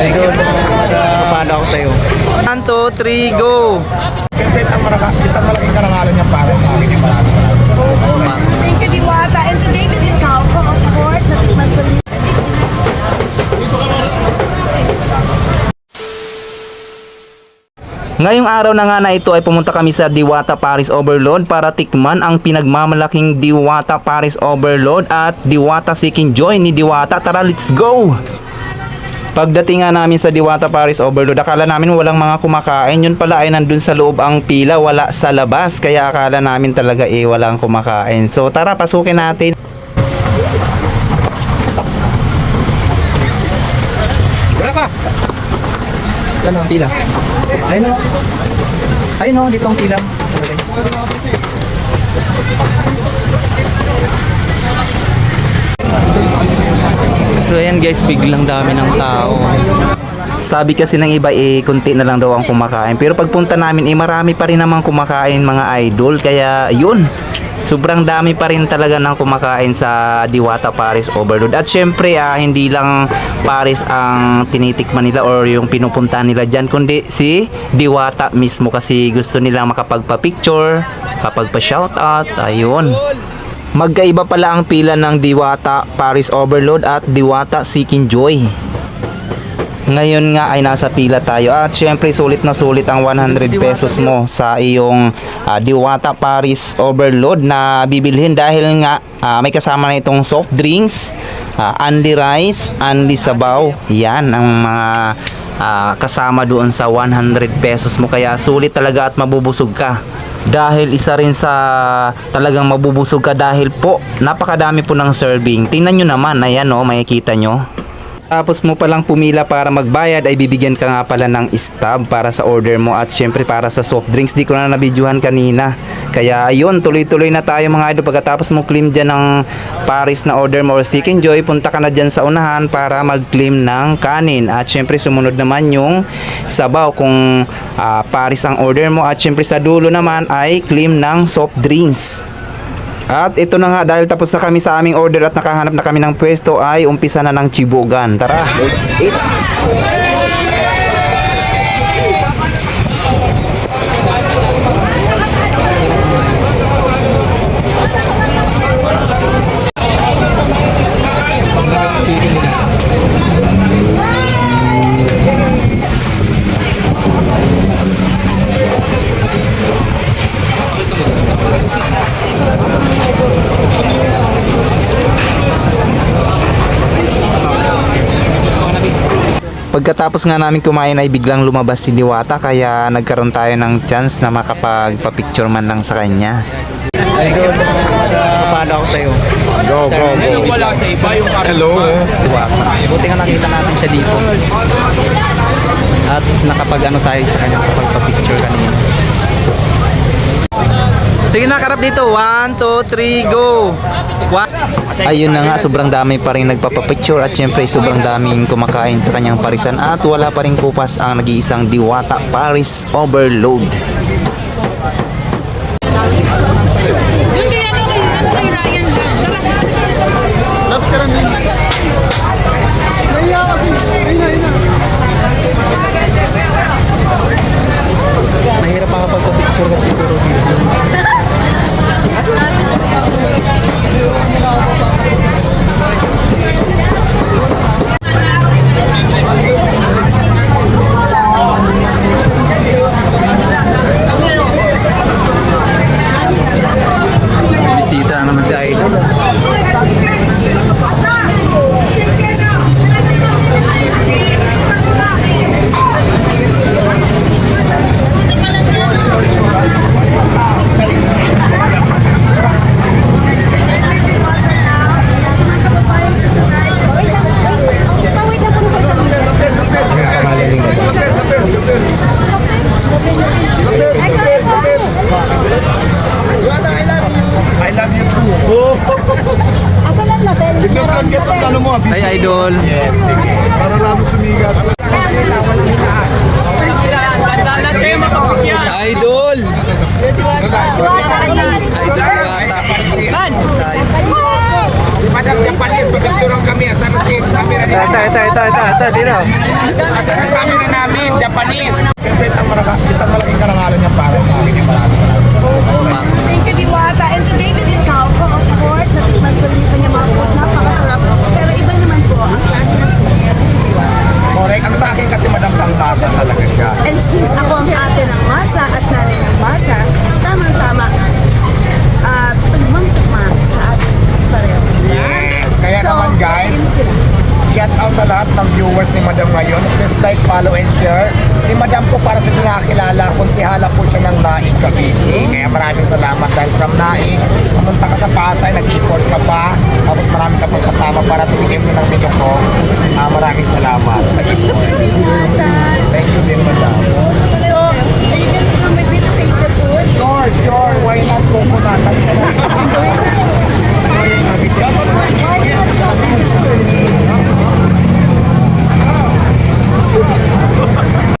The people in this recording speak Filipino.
Good. Papalo ako sa'yo. 1, 2, 3, go! Siyempre, isang, maraka, isang malaking karangalan niya para sa akin. Thank you, Diwata. And today, with the Calco, of course, natikman ko rin Ngayong araw na nga na ito ay pumunta kami sa Diwata Paris Overload para tikman ang pinagmamalaking Diwata Paris Overload at Diwata Seeking Joy ni Diwata. Tara, let's go! Pagdating nga namin sa Diwata Paris Overload, akala namin walang mga kumakain. Yun pala ay nandun sa loob ang pila, wala sa labas. Kaya akala namin talaga eh walang kumakain. So tara, pasukin natin. Wala! Ano ang pila? Ayun o. Ayun o, dito ang pila. So ayan guys, biglang dami ng tao. Sabi kasi ng iba eh, kunti na lang daw ang kumakain. Pero pagpunta namin eh, marami pa rin namang kumakain mga idol. Kaya yun, sobrang dami pa rin talaga ng kumakain sa Diwata Paris Overload. At syempre, ah, hindi lang Paris ang tinitikman nila or yung pinupunta nila dyan, kundi si Diwata mismo kasi gusto nilang makapagpa-picture, kapag pa-shoutout, ayun. Magkaiba pala ang pila ng Diwata Paris Overload at Diwata Seeking Joy. Ngayon nga ay nasa pila tayo at syempre sulit na sulit ang 100 pesos mo sa iyong ah, Diwata Paris Overload na bibilhin dahil nga ah, may kasama na itong soft drinks, ah, unli rice, unli sabaw. Yan ang mga ah, kasama doon sa 100 pesos mo kaya sulit talaga at mabubusog ka. Dahil isa rin sa talagang mabubusog ka dahil po napakadami po ng serving. Tingnan nyo naman, ayan o, makikita nyo. Tapos mo palang pumila para magbayad ay bibigyan ka nga pala ng stub para sa order mo at syempre para sa soft drinks. Di ko na nabidyohan kanina. Kaya ayun tuloy-tuloy na tayo mga idol. Pagkatapos mo claim dyan ng Paris na order mo or Seek and Joy punta ka na dyan sa unahan para mag-claim ng kanin. At syempre sumunod naman yung sabaw kung ah, Paris ang order mo. At syempre sa dulo naman ay claim ng soft drinks at ito na nga dahil tapos na kami sa aming order at nakahanap na kami ng pwesto ay umpisa na ng chibugan. Tara, let's eat! Pagkatapos nga namin kumain ay biglang lumabas si Diwata kaya nagkaroon tayo ng chance na makapagpa-picture man lang sa kanya. Papalo ako sa'yo. Go, go, go. wala sa iba yung Hello. Diwata. Buti nga nakita natin siya dito. At nakapag ano tayo sa kanya kapag-picture kanina. Sige na, karap dito. 1, 2, 3, go! One. Ayun na nga, sobrang dami pa rin nagpapapicture at syempre sobrang daming kumakain sa kanyang parisan at wala pa rin kupas ang nag-iisang Diwata Paris Overload. Hi, Idol. Yes, sige. Para lalo sumigat. Idol! Madam Japanese, pagpicturean kami. Asan si camera nila? Ito, ito, ito, ito, ito, dito. Asan si camera namin, Japanese. Siyempre, isang malaking karangalan niya para sa akin. guys. Shout out sa lahat ng viewers ni Madam ngayon. Please like, follow, and share. Si Madam po para sa nakakilala kung si Hala po siya ng Naik Cavite. Kaya maraming salamat dahil from Naik, pumunta ka sa Pasay, nag-import ka pa. Tapos marami ka pang kasama para tumigim mo ng video ko. Uh, maraming salamat sa import. Thank you din, Madam. So, are you going to come with me to Singapore? Sure, sure. Why not? Coconut.